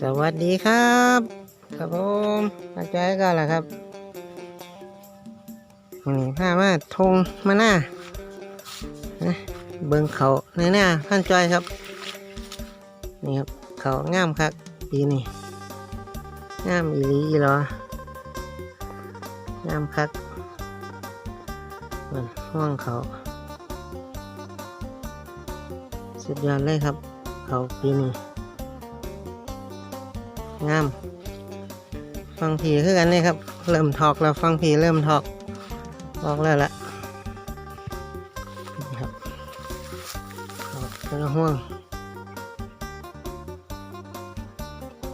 สวัสดีครับ ครับผมมาจอยก็แหละครับนี่พามาทงมาหน้านะเบิ้งเขาในหน้าท่านจอยครับ นี่ครับ เขางามครับปีนี้งามอีหลีอีหรองามคักมันห่วงเขา สุดยอดเลยครับ เขาปีนี้ งาม ฟังผีคือกันนี่ครับ เริ่มถอกแล้วฟังผีเริ่มถอกออกแล้วละครับถอกเป็นห่วง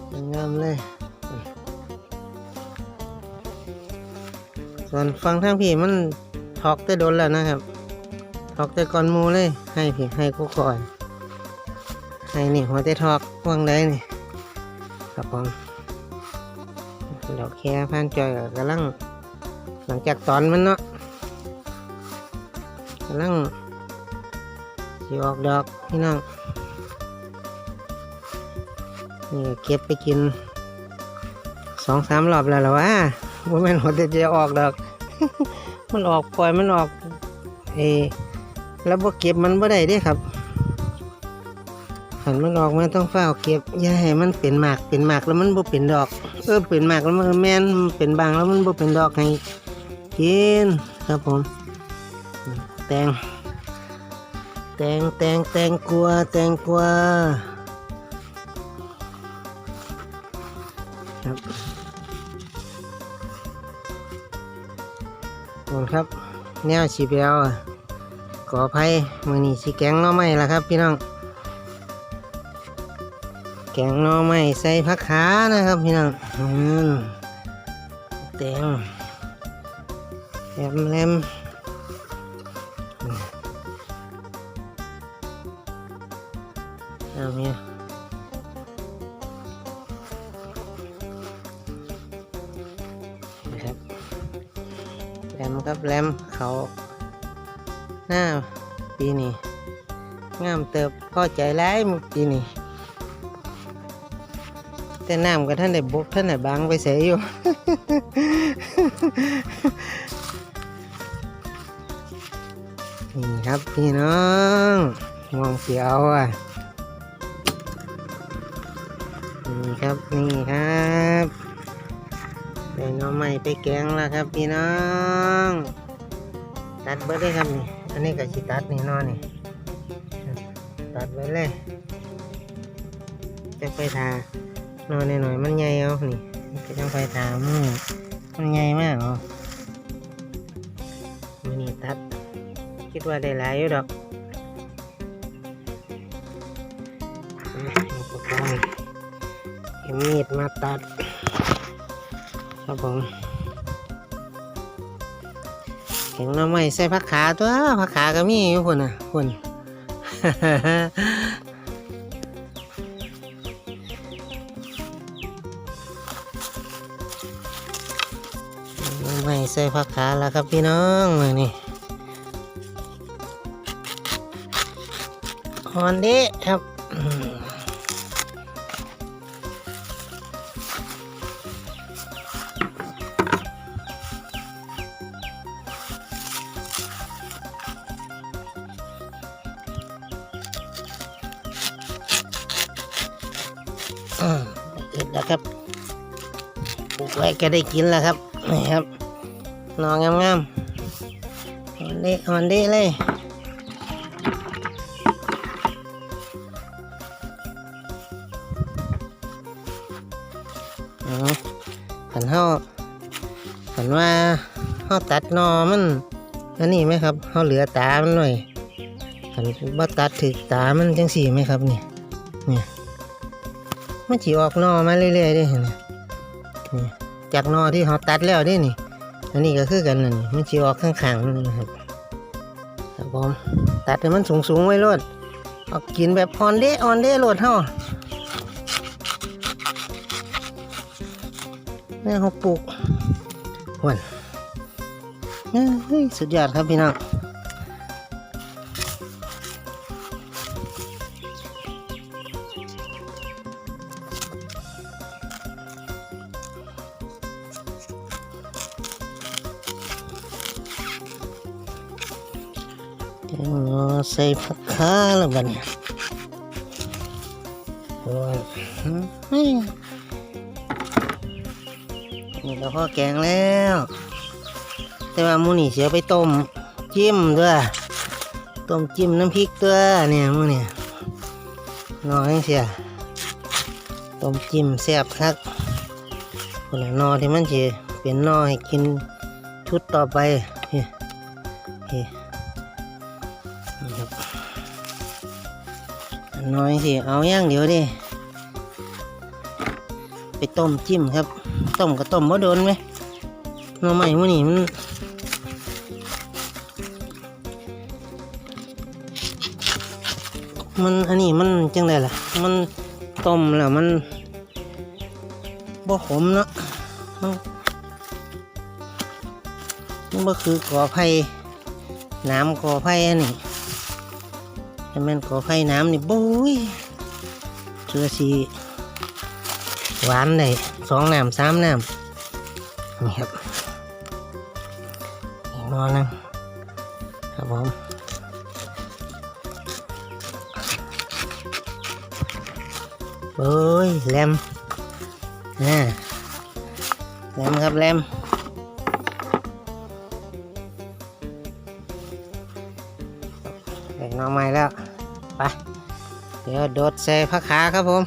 เป็นงามเลยส่วนฟังทางผีมันถอกได้โดนแล้วนะครับถอกแต่ก่อนมูเลย ให้ผีให้กูก่อยให้นี่หัวใจถอกวางได้นี่ ครับผมดอกแค่พันจอยก็กำลัง หลังจากตอนมันเนาะกำลังสิออกดอกพี่น้องนี่เก็บไปกินสองสามรอบแล้วล่ะวะว่าแม่นหัวแต่จะออกดอก มันออกปล่อยมันออกเอแล้วบ่เก็บมันบ่ได้ด้ครับ ขันมันออกมาต้องเฝ้าเก็บอย่าให้มันเป็นหมากเป็นหมากแล้วมันบ่เป็นดอก เออเป็นหมากแล้วมันแม่นเป็นบางแล้วมันบ่เป็นดอกให้กินครับผม แตงแตงแตงแตงกลัวแตงกลัวครับขอบคุณครับแนวสีเปียวขออภัยมือนี้สีแกงน้อไม้ละครับพี่น้อง กงหน่อไม้ใส่ผักขานะครับพี่น้องอืมแตงแหลมแหลมเอาเนี่ยนะครับแหลมครับแหลมเขาหน้าปีนี้งามเติบพอใจร้ายปีนี้ แต่น้ำก็ท่านได้บกท่านได้บางไปเสียอยู่ นี่ครับพี่น้องมองเสียวอะ นี่ครับนี่ครับได้น้องใหม่ไปแกงแล้วครับพี่น้อง ตัดเบิดได้ครับนี่ อันนี้ก็ชิตัดนี่นอนนี่ ตัดไว้เลยจะไปทา นอนหน่อยๆมันใหญ่เอานี่ก็ต้องไปตามมันใหญ่มากเหรอมันนี่ตัด คิดว่าได้หลายอยู่ดอกอุปกรณ์เอามีดมาตัดครับผมแข็งน้ำไม่ใส่ผักขาตัวผักขาก็มีอยู่คนน่ะคน ไม่ใส่ผักขาแล้วครับพี่น้องมานี่ฮอนเดะครับอืมอืมเสร็จแล้วครับปลูกไว้ก็ได้กินแล้วครับนี่ครับ นอนงามๆฮอนเดะฮอนเดะเลยอ๋อขันเฮาขันว่าเฮาตัดนอมันอันนี้ไหมครับเฮาเหลือตามันหน่อยขันบ่ตัดถึกตามันจังสี่ไหมครับนี่เนี่ยมันจีออกนอมาเรื่อยๆด้เห็นไหมนี่จากนอที่เฮาตัดแล้วเด้นี่ อันนี้ก็คือกันนั่นมันชีออกข้างๆนั่นนะครับครับผมตัดให้มันสูงๆไว้รดเอากินแบบออนเดออนเดโรดเท่าเนี่ยเขาปลูกหวนเฮ้ยสุดยอดครับพี่น้อง ใส่ผักขาแล้วบัดเนี่ยโอ้ยนี่เราพ่อแกงแล้ว แต่ว่ามูนี่เสียไปต้มจิ้มด้วยต้มจิ้มน้ำพริกตัวยเนี่ยมูนี่นอยังเสียต้มจิ้มแซ่บคักคนละนอที่มันจะเป็นนอให้กินชุดต่อไป น้อยสิเอาอย่างเดียวดิไปต้มจิ้มครับ ต้มก็ต้มบ่โดนไหมน่อไม้หมูนี่มันมันอันนี้มันจังไดล่ะ มันต้มแล้วมันบ่ขมเนาะมันมันบ่คือกอไผ่น้ำกอไผ่อันนี้ แต่ม่นกอไผ่น้ำนี่บุ้ยเชื่อสีหวานเลยสองน้ำสามน้ำนี่ครับอีกหมอนึงครับผมเอ้ยแรมนะแรมครับแรม โดดใส่ผักขาครับผม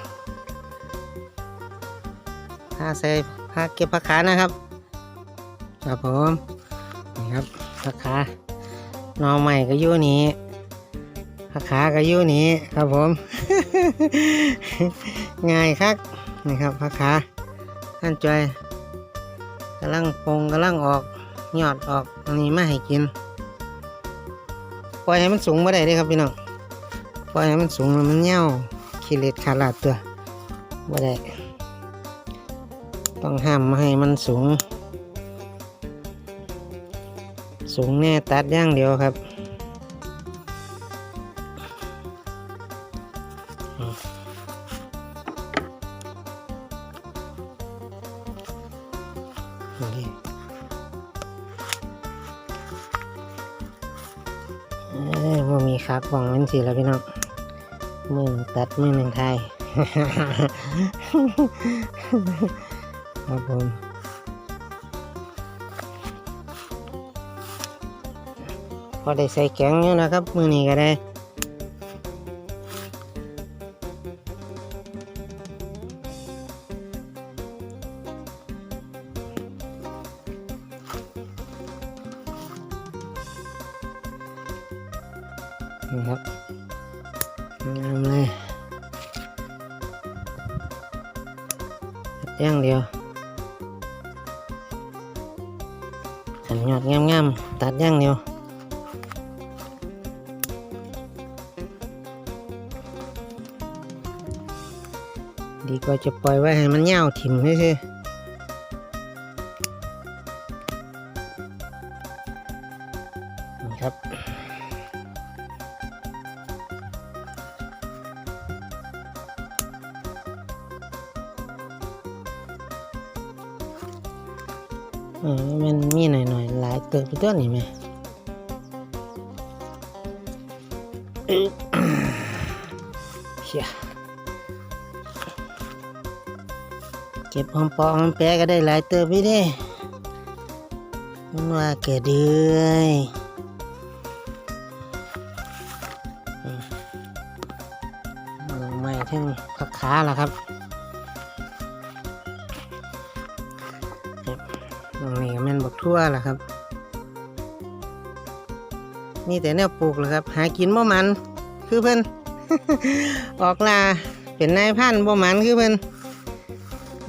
ผ้าใส่ผ้าเก็บผักขานะครับ ครับผมนี่ครับผักขานอใหม่ก็อยู่นี้ผักขาก็อยู่นี้ครับผม ง่ายครับนี่ครับผักขาท่านจอยกำลังปงกำลังออกยอดออกอันนี้มาให้กินปล่อยให้มันสูงไม่ได้เด้ครับพี่น้อง ปล่อยให้มันสูงแล้วมันเหี่ยวขี้เล็ดขาดลาดตัวไม่ได้ต้องห้ามไม่ให้มันสูง สูงแน่ตัดย่างเดียวครับนี่เอ้ยว่ามีคักว่างมันสิแล้วพี่น้อง มือตัดมือหนึ่งไทยครับผมพอได้ใส่แกงอยู่นะครับ มือนี้ก็ได้นี่ครับ งามเลยตัดอย่างเดียวขันยอดงามๆตัดอย่างเดียวดีกว่าจะปล่อยไว้ให้มันเหี่ยวถิ่มใช่นี่ ตัวนี่ไหมเชี่ยเก็บหอมปอหอมแปะก็ได้หลายเติบไปเด้มันว่าแกเดือยอืมเอาไม่ถึงพักขาแล้วครับตรงนี้ม่นบักทั่วแหละครับ นี่แต่แนวปลูกแหละครับ หากินบ่มันคือเพิ่นออกลาเป็นนายพันบ่มันคือเพิ่น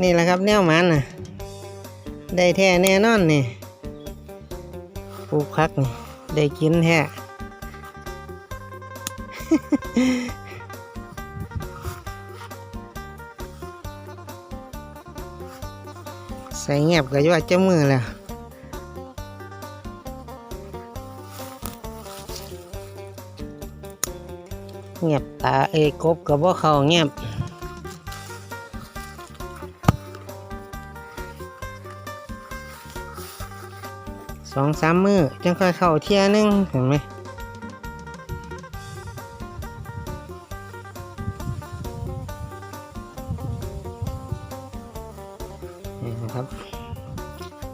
นี่แหละครับแนวมันน่ะ ได้แท้แน่นอนนี่ปลูกพักนี่ได้กินแท้ใส่เงียบก็ยวดเจ้ามือแล้ว เงียบตาเอ้กบกับว่าเขาเงียบสองสามมือจังค่อยเข้าเทียนึงเห็นไหมนี่นะครับ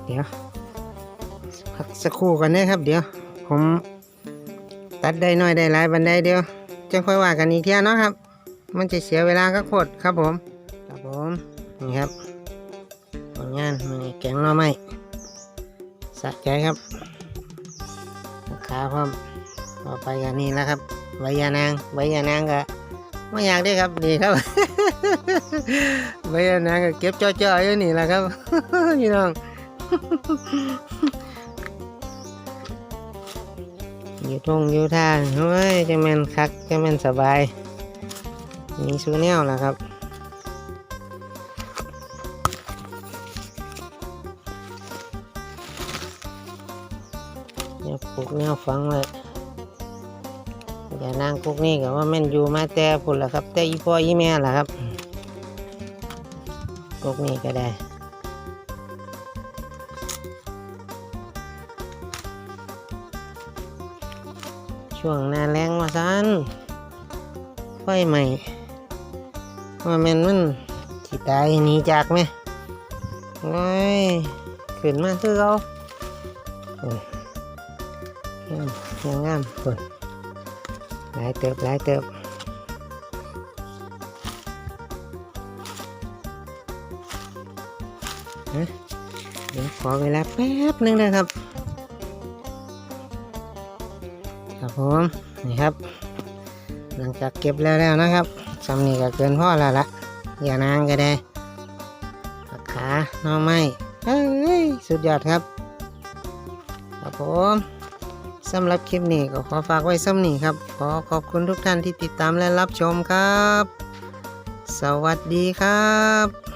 เดี๋ยวพักสักครู่ก่อนนะครับ เดี๋ยว ผม ตัดได้น้อยได้หลายบันไดเดียว จะค่อยว่ากันอีกเที่ยเนาะครับ มันจะเสียเวลาก็โคตรครับผม ครับผม นี่ครับผลงานมันแกงหน่อไม้สะใจครับขาพร้อมต่อไปกันนี่แล้วครับใบยานางใบยานางก็ไม่อยากได้ครับนี่ครับใบยานางก็เก็บจ่อๆอยู่นี่แหละครับพี่น้อง อยู่ทงอยู่ท่าเฮ้ยจะแม่นคักจะแม่นสบาย มีซูแนวแล้วครับเนี่ยปลูกแนวฝังไว้อย่านางพวกนี้ก็ว่าแม่นอยู่มาแต่พุ่นละครับ แต่อีพ่ออีแม่ละครับพวกนี้ก็ได้ ช่วงหน้าแรงมาซันไฟใหม่ว่าแมนมันที่ตายหนีจากไหมโอ้ยขึ้นมาคือเขาโอ้ยงามงามคนหลายเติบหลายเติบเดี๋ยวขอเวลาแป๊บหนึงนะครับ ครับผมนี่ครับ หลังจากเก็บแล้วแล้วนะครับซำนี่ก็เกินพ่อแล้วละอย่านางก็ได้ผักขาน่อไม้เฮ้ยสุดยอดครับ ครับผมสำหรับคลิปนี้ก็ขอฝากไว้ซ้ำนี้ครับ ขอขอบคุณทุกท่านที่ติดตามและรับชมครับ สวัสดีครับ